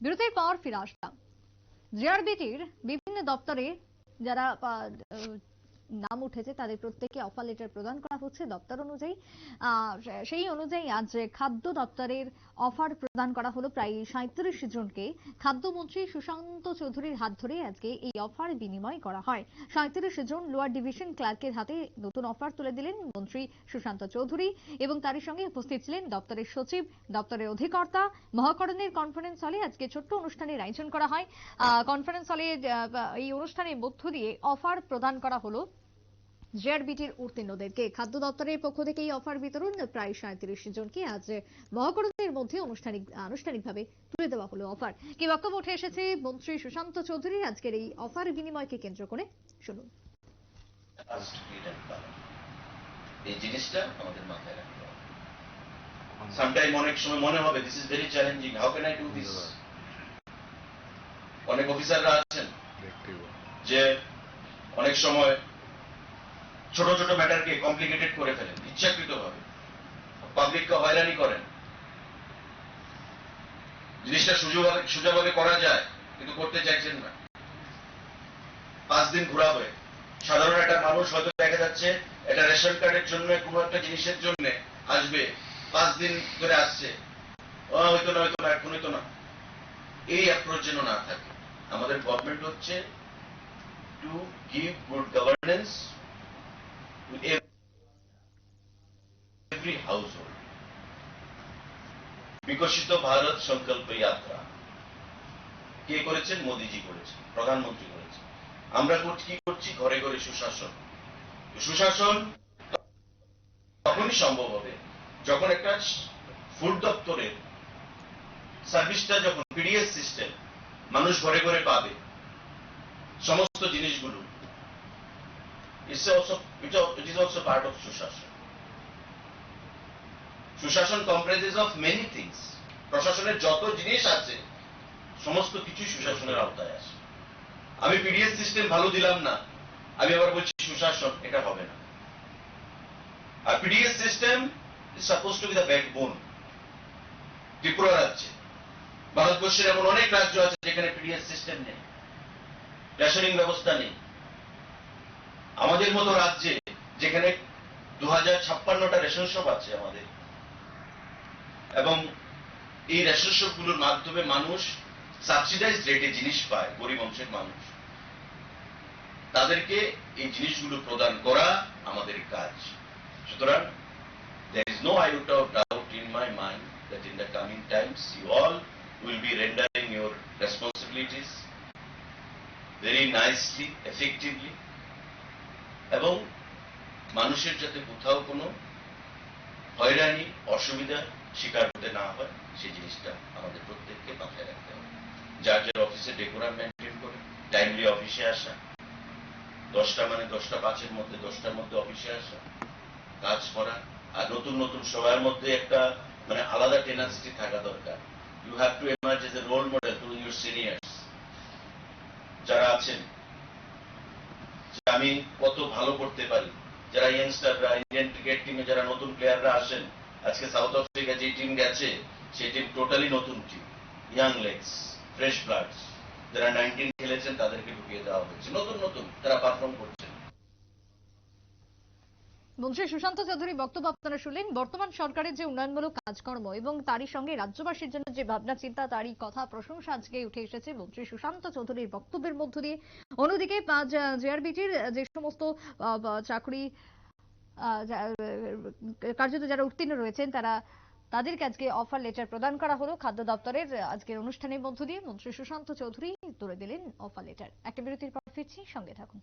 বিরতির পর ফিরে আসলাম। জিআরবিটির বিভিন্ন দপ্তরে যারা নাম উঠেছে, তাদের প্রত্যেকে অফার লেটার প্রদান করা হচ্ছে দপ্তর অনুযায়ী। সেই অনুযায়ী আজ খাদ্য দপ্তরের অফার প্রদান করা হলো প্রায় সাঁত্রিশ জনকে, খাদ্যমন্ত্রী সুশান্ত চৌধুরীর হাত ধরে আজকে এই অফার বিনিময় করা হয়। সাঁত্রিশ জন লোয়ার ডিভিশন ক্লার্কের হাতে নতুন অফার তুলে দিলেন মন্ত্রী সুশান্ত চৌধুরী এবং তারই সঙ্গে উপস্থিত ছিলেন দপ্তরের সচিব, দপ্তরের অধিকর্তা। মহাকরণের কনফারেন্স হলে আজকে ছোট্ট অনুষ্ঠানের আয়োজন করা হয়। কনফারেন্স হলে এই অনুষ্ঠানের মধ্য দিয়ে অফার প্রদান করা হলো জেআরবিটির উত্তীর্ণদেরকে খাদ্য দপ্তরের পক্ষ থেকে এই অফার বিতরণ প্রায় সাঁত্রিশ জনকে আজ মহাকরণের মধ্যে আনুষ্ঠানিক, আনুষ্ঠানিকভাবে তুলে দেওয়া হলো অফার। কি বক্তব্য উঠে এসেছে? মন্ত্রী সুশান্ত চৌধুরীর আজকের এই অফার বিনিময়কে কেন্দ্র করে শুনুন। এই জিনিসটা আমাদের মাথায় রাখতে হবে। সামটাইম অনেক সময় মনে হবে this is very challenging how can I do this অনেক অফিসাররা আছেন যে অনেক সময় ছোট ছোট ম্যাটারকে কমপ্লিকেটেড করে ফেলেন ইচ্ছাকৃত ভাবে পাবলিককে হয়রানি করেন। জিনিসটা সুযোগভাবে সোজাভাবে করা যায়, কিন্তু করতে চাইছেন না। পাঁচ দিন ঘোরাবে। সাধারণ একটা মানুষ হয়তো দেখা যাচ্ছে এটা রেশন কার্ডের জন্য কোনো একটা জিনিসের জন্য আসবে, পাঁচ দিন ধরে আসছে। ও হইতো না, হয়তো না, এখন হইতো না। এই অ্যাপ্রোচ যেন না থাকে। আমাদের গভর্নমেন্ট হচ্ছে to give good governance every household Viksit Bharat Sankalp যাত্রা। কে করেছেন? মোদিজি করেছেন, প্রধানমন্ত্রী করেছেন। আমরা কি করছি? ঘরে ঘরে সুশাসন। সুশাসন তখনই সম্ভব হবে যখন একটা ফুড দপ্তরের সার্ভিসটা যখন পিডিএস সিস্টেম মানুষ ঘরে ঘরে পাবে। সমস্ত জিনিসগুলো it's also it is also part of সুশাসন সুশাসন কম্প্রাইজেস অফ মেনি থিংস প্রশাসনের যত জিনিস আছে, সমস্ত কিছুই সুশাসনের আওতায় আসে আমি পিডিএস সিস্টেম ভালো দিলাম না। আমি আবার বলছি, সুশাসন, এটা হবে না। আর PDS system suppose to be the backbone Tripura রাজ্যে। ভারতবর্ষের এমন অনেক রাজ্য আছে যেখানে পিডিএস সিস্টেম নেই। রেশনিং ব্যবস্থা নেই। আমাদের মতো রাজ্যে, যেখানে দু ছাপ্পান্নটা রেশন শপ আছে আমাদের। এবং এই রেশন শপগুলোর মাধ্যমে মানুষ সাবসিডাইজ রেটে জিনিস পায়, গরিব অংশের মানুষ। তাদেরকে এই জিনিসগুলো প্রদান করা আমাদের কাজ। সুতরাং there is no iota of doubt in my mind that in the coming times you all will be rendering your responsibilities very nicely effectively এবং মানুষের যাতে কোথাও কোনো হয়রানি, অসুবিধা শিকার হতে না হয়, সেই জিনিসটা আমাদের প্রত্যেককে মাথায় রাখতে হবে। যার যার অফিসে ডেকোরাম মেনটেন করে টাইমলি অফিসে আসা, দশটা মানে দশটা পাঁচের মধ্যে দশটার মধ্যে অফিসে আসা, কাজ করা, আর নতুন নতুন সবার মধ্যে একটা মানে আলাদা টেনাসিটি থাকা দরকার। You have to emerge as a role model to your seniors যারা আছেন আমি কত ভালো করতে পারি। যারা ইয়ংস্টাররা ইন্ডিয়ান ক্রিকেট টিমে যারা নতুন প্লেয়াররা আসেন, আজকে সাউথ আফ্রিকা যে টিম গেছে, সেই টিম টোটালি নতুন team young legs fresh bloods যারা নাইনটিন খেলেছেন, তাদেরকে ঢুকিয়ে দেওয়া হয়েছে। নতুন নতুন, তারা পারফর্ম করছেন মন্ত্রী সুশান্ত চৌধুরী বক্তব্য আপনারা শুনলেন, বর্তমান সরকারের যে উন্নয়নমূলক কাজকর্ম এবং তারই সঙ্গে রাজ্যবাসীর জন্য যে ভাবনা, চিন্তা, তারই কথা, প্রশংসা আজকে উঠে এসেছে মন্ত্রী সুশান্ত চৌধুরীর বক্তব্যের মধ্য দিয়ে। অন্যদিকে জেআরবিটির যে সমস্ত চাকরি কার্যত যারা উত্তীর্ণ রয়েছেন, তারা তাদেরকে আজকে অফার লেটার প্রদান করা হলো খাদ্য দপ্তরের আজকের অনুষ্ঠানের মধ্য দিয়ে মন্ত্রী সুশান্ত চৌধুরী তুলে দিলেন অফার লেটার একটা বিরতির পর ফিরছি, সঙ্গে থাকুন।